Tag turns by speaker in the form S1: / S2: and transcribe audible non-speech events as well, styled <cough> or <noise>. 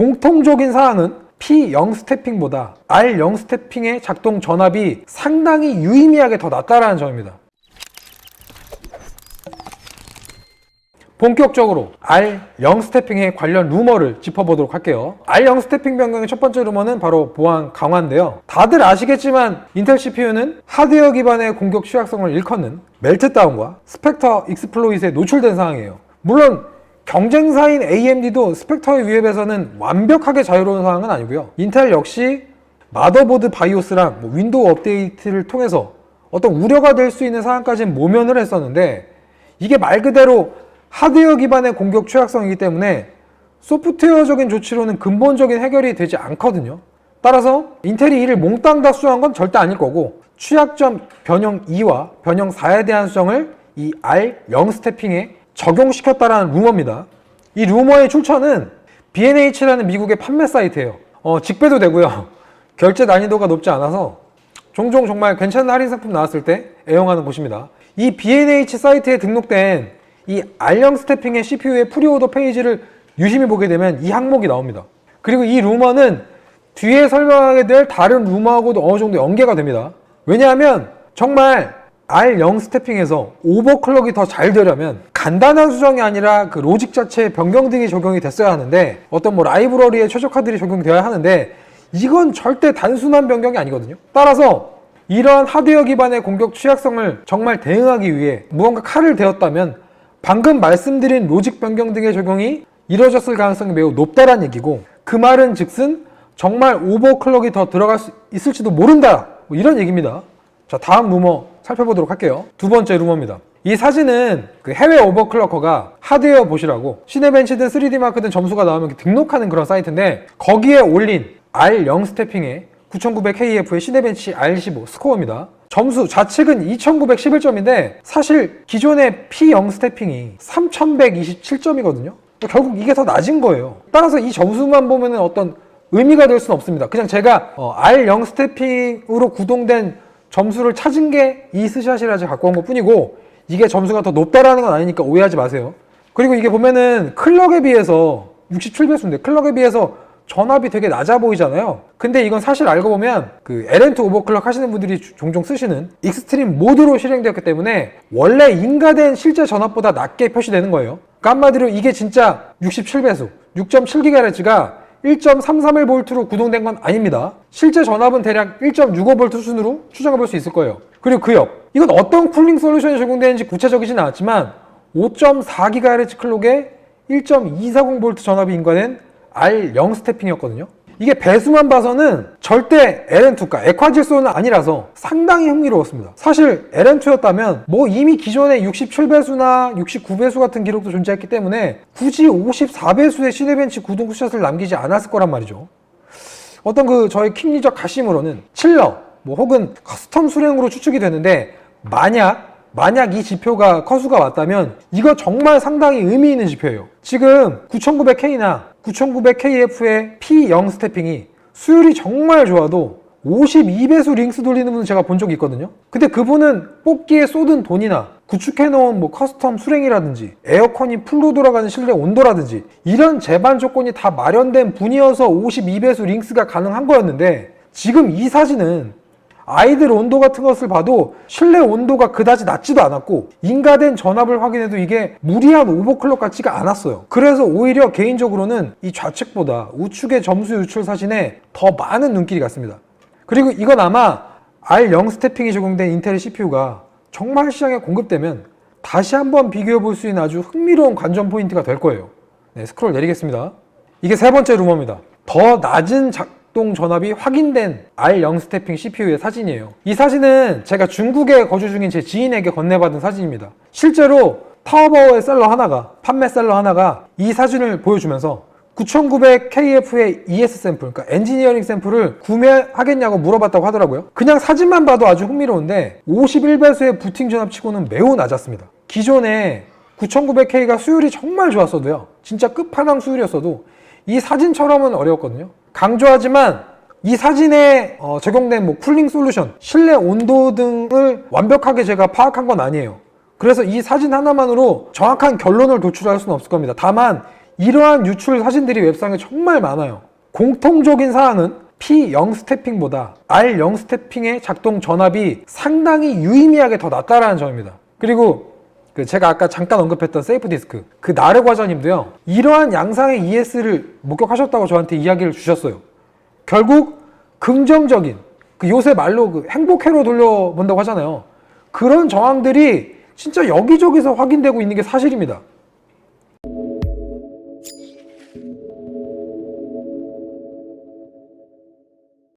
S1: 공통적인 사항은 P0 스태핑보다 R0 스태핑의 작동 전압이 상당히 유의미하게 더 낮다라는 점입니다. 본격적으로 R0 스태핑의 관련 루머를 짚어보도록 할게요. R0 스태핑 변경의 첫 번째 루머는 바로 보안 강화인데요. 다들 아시겠지만 인텔 CPU는 하드웨어 기반의 공격 취약성을 일컫는 멜트다운과 스펙터 익스플로잇에 노출된 상황이에요. 물론 경쟁사인 AMD도 스펙터의 위협에서는 완벽하게 자유로운 상황은 아니고요. 인텔 역시 마더보드 바이오스랑 뭐 윈도우 업데이트를 통해서 어떤 우려가 될 수 있는 상황까지는 모면을 했었는데 이게 말 그대로 하드웨어 기반의 공격 취약성이기 때문에 소프트웨어적인 조치로는 근본적인 해결이 되지 않거든요. 따라서 인텔이 이를 몽땅 다 수정한 건 절대 아닐 거고 취약점 변형 2와 변형 4에 대한 수정을 이 R0 스태핑에 적용시켰다라는 루머입니다. 이 루머의 출처는 B&H라는 미국의 판매 사이트예요. 어, 직배도 되고요. <laughs> 결제 난이도가 높지 않아서 종종 정말 괜찮은 할인 상품 나왔을 때 애용하는 곳입니다. 이 B&H 사이트에 등록된 이 R0 스태핑의 CPU의 프리오더 페이지를 유심히 보게 되면 이 항목이 나옵니다. 그리고 이 루머는 뒤에 설명하게 될 다른 루머하고도 어느 정도 연계가 됩니다. 왜냐하면 정말 R0 스태핑에서 오버클럭이 더 잘 되려면 간단한 수정이 아니라 그 로직 자체의 변경 등이 적용이 됐어야 하는데 어떤 뭐 라이브러리의 최적화들이 적용되어야 하는데 이건 절대 단순한 변경이 아니거든요. 따라서 이러한 하드웨어 기반의 공격 취약성을 정말 대응하기 위해 무언가 칼을 대었다면 방금 말씀드린 로직 변경 등의 적용이 이루어졌을 가능성이 매우 높다란 얘기고 그 말은 즉슨 정말 오버클럭이 더 들어갈 수 있을지도 모른다 뭐 이런 얘기입니다. 자 다음 루머 살펴보도록 할게요. 두 번째 루머입니다. 이 사진은 그 해외 오버클럭커가 하드웨어 보시라고 시네벤치든 3D 마크든 점수가 나오면 등록하는 그런 사이트인데 거기에 올린 R0 스태핑의 9900KF의 시네벤치 R15 스코어입니다. 점수 좌측은 2911점인데 사실 기존의 P0 스태핑이 3127점이거든요. 결국 이게 더 낮은 거예요. 따라서 이 점수만 보면 어떤 의미가 될 수는 없습니다. 그냥 제가 어, R0 스태핑으로 구동된 점수를 찾은 게 이 스샷이라 제가 갖고 온 것 뿐이고 이게 점수가 더 높다라는 건 아니니까 오해하지 마세요. 그리고 이게 보면은 클럭에 비해서 67배수인데 클럭에 비해서 전압이 되게 낮아 보이잖아요. 근데 이건 사실 알고 보면 그 LN2 오버클럭 하시는 분들이 주- 종종 쓰시는 익스트림 모드로 실행되었기 때문에 원래 인가된 실제 전압보다 낮게 표시되는 거예요. 그러니까 한마디로 이게 진짜 67배수, 6.7GHz가 1.331V로 구동된 건 아닙니다. 실제 전압은 대략 1.65V 수준으로 추정해 볼 수 있을 거예요. 그리고 그 옆. 이건 어떤 쿨링 솔루션이 적용되는지 구체적이진 않았지만 5.4GHz 클럭에 1.240V 전압이 인가된 R0 스태핑이었거든요. 이게 배수만 봐서는 절대 LN2가 액화질소는 아니라서 상당히 흥미로웠습니다. 사실 LN2였다면 뭐 이미 기존에 67배수나 69배수 같은 기록도 존재했기 때문에 굳이 54배수의 시네벤치 구동 쿠샷을 남기지 않았을 거란 말이죠. 어떤 그 저희 킹리적 가심으로는 칠러 뭐 혹은 커스텀 수랭으로 추측이 되는데 만약 만약 이 지표가 커수가 왔다면 이거 정말 상당히 의미 있는 지표예요. 지금 9900K나 9900KF의 P0 스태핑이 수율이 정말 좋아도 52배수 링스 돌리는 분은 제가 본 적이 있거든요. 근데 그분은 뽑기에 쏟은 돈이나 구축해놓은 뭐 커스텀 수랭이라든지 에어컨이 풀로 돌아가는 실내 온도라든지 이런 제반 조건이 다 마련된 분이어서 52배수 링스가 가능한 거였는데 지금 이 사진은 아이들 온도 같은 것을 봐도 실내 온도가 그다지 낮지도 않았고 인가된 전압을 확인해도 이게 무리한 오버클럭 같지가 않았어요. 그래서 오히려 개인적으로는 이 좌측보다 우측의 점수 유출 사진에 더 많은 눈길이 갔습니다. 그리고 이건 아마 R0 스태핑이 적용된 인텔 CPU가 정말 시장에 공급되면 다시 한번 비교해 볼 수 있는 아주 흥미로운 관전 포인트가 될 거예요. 네, 스크롤 내리겠습니다. 이게 세 번째 루머입니다. 더 낮은 작동 전압이 확인된 R0 스태핑 CPU의 사진이에요. 이 사진은 제가 중국에 거주 중인 제 지인에게 건네받은 사진입니다. 실제로 타오바오의 셀러 하나가, 판매 셀러 하나가 이 사진을 보여주면서 9900KF의 ES 샘플, 그러니까 엔지니어링 샘플을 구매하겠냐고 물어봤다고 하더라고요. 그냥 사진만 봐도 아주 흥미로운데 51배수의 부팅 전압치고는 매우 낮았습니다. 기존에 9900K가 수율이 정말 좋았어도요. 진짜 끝판왕 수율이었어도 이 사진처럼은 어려웠거든요. 강조하지만 이 사진에 어, 적용된 뭐 쿨링 솔루션, 실내 온도 등을 완벽하게 제가 파악한 건 아니에요. 그래서 이 사진 하나만으로 정확한 결론을 도출할 수는 없을 겁니다. 다만 이러한 유출 사진들이 웹상에 정말 많아요. 공통적인 사항은 P0 스태핑보다 R0 스태핑의 작동 전압이 상당히 유의미하게 더 낮다라는 점입니다. 그리고 그 제가 아까 잠깐 언급했던 세이프 디스크 그 나르 과장님도요 이러한 양상의 ES를 목격하셨다고 저한테 이야기를 주셨어요. 결국 긍정적인 그 요새 말로 그 행복회로 돌려본다고 하잖아요. 그런 정황들이 진짜 여기저기서 확인되고 있는 게 사실입니다.